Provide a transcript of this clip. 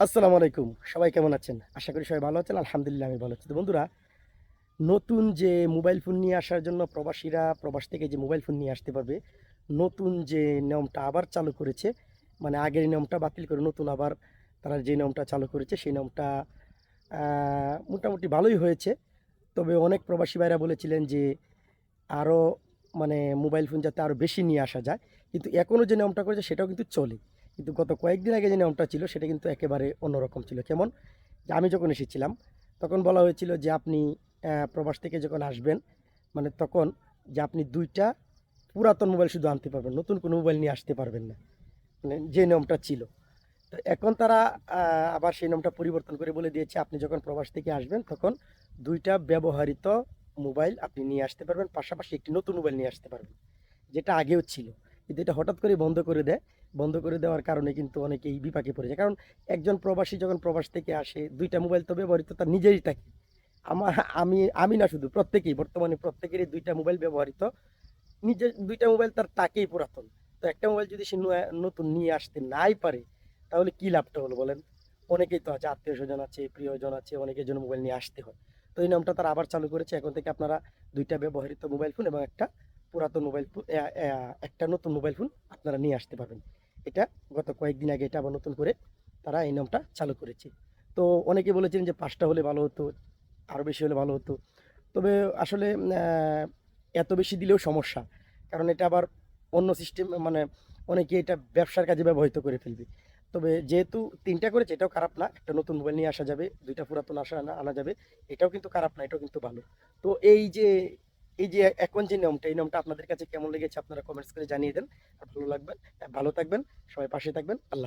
আসসালামু আলাইকুম। সবাই কেমন আছেন? আশা করি সবাই ভালো আছেন। আলহামদুলিল্লাহ, আমি ভালো আছি। তো বন্ধুরা, নতুন যে মোবাইল ফোন নিয়ে আসার জন্য প্রবাসীরা প্রবাস থেকে যে মোবাইল ফোন নিয়ে আসতে পারবে, নতুন যে নিয়মটা আবার চালু করেছে মানে আগের নিয়মটা বাতিল করে নতুন আবার তারা যে নিয়মটা চালু করেছে, সেই নিয়মটা মোটামুটি ভালোই হয়েছে। তবে অনেক প্রবাসী ভাইরা বলেছিলেন যে আরও মানে মোবাইল ফোন যাতে আরও বেশি নিয়ে আসা যায়। কিন্তু এখনও যে নিয়মটা করেছে, সেটাও কিন্তু চলে। কিন্তু গত কয়েকদিন আগে যে নিয়মটা ছিল, সেটা কিন্তু একেবারে অন্যরকম ছিল। কেমন? যে আমি যখন এসেছিলাম, তখন বলা হয়েছিল যে আপনি প্রবাস থেকে যখন আসবেন মানে তখন যে আপনি দুইটা পুরাতন মোবাইল শুধু আনতে পারবেন, নতুন কোনো মোবাইল নিয়ে আসতে পারবেন না। মানে যে নিয়মটা ছিল। তো এখন তারা আবার সেই নিয়মটা পরিবর্তন করে বলে দিয়েছে, আপনি যখন প্রবাস থেকে আসবেন, তখন দুইটা ব্যবহৃত মোবাইল আপনি নিয়ে আসতে পারবেন, পাশাপাশি একটি নতুন মোবাইল নিয়ে আসতে পারবেন, যেটা আগেও ছিল। কিন্তু এটা হঠাৎ করে বন্ধ করে দেয়। বন্ধ করে দেওয়ার কারণে কিন্তু অনেকেই বিপাকে পড়ে যায়। কারণ একজন প্রবাসী যখন প্রবাস থেকে আসে, দুইটা মোবাইল তো ব্যবহৃত, তার নিজেরই থাকে। আমার, আমি আমি না শুধু, প্রত্যেকেই, বর্তমানে প্রত্যেকেরই দুইটা মোবাইল ব্যবহৃত। নিজের, দুইটা মোবাইল তার তাকেই পুরাতন। তো একটা মোবাইল যদি সে নতুন নিয়ে আসতে নাই পারে, তাহলে কি লাভটা হলো বলেন? অনেকেই তো আছে আত্মীয় স্বজন আছে, প্রিয়জন আছে, অনেকের জন্য মোবাইল নিয়ে আসতে হয়। তো এই নামটা তারা আবার চালু করেছে। এখন থেকে আপনারা দুইটা ব্যবহৃত মোবাইল ফোন এবং একটা পুরাতন মোবাইল ফোন একটা নতুন মোবাইল ফোন আপনারা নিয়ে আসতে পারবেন। এটা গত কয়েকদিন আগে এটা আবার নতুন করে তারা এই নামটা চালু করেছে। তো অনেকে বলেছেন যে পাঁচটা হলে ভালো হতো আরও বেশি হলে ভালো হতো। তবে আসলে এত বেশি দিলেও সমস্যা। কারণ এটা আবার অন্য সিস্টেম মানে অনেকে এটা ব্যবসার কাজে ব্যবহৃত করে ফেলবে। তবে যেহেতু তিনটা করেছে, এটাও খারাপ না, একটা নতুন মোবাইল নিয়ে আসা যাবে, দুইটা পুরাতন আসা আনা আনা যাবে, এটাও কিন্তু খারাপ না, এটাও কিন্তু ভালো। তো এই যে এই যে এখন যে নিয়মটা, এই নিয়মটা আপনাদের কাছে কেমন লেগেছে আপনারা কমেন্টস করে জানিয়ে দেন ভালো লাগবেন ভালো থাকবেন, সবাই পাশে থাকবেন, আল্লাহ।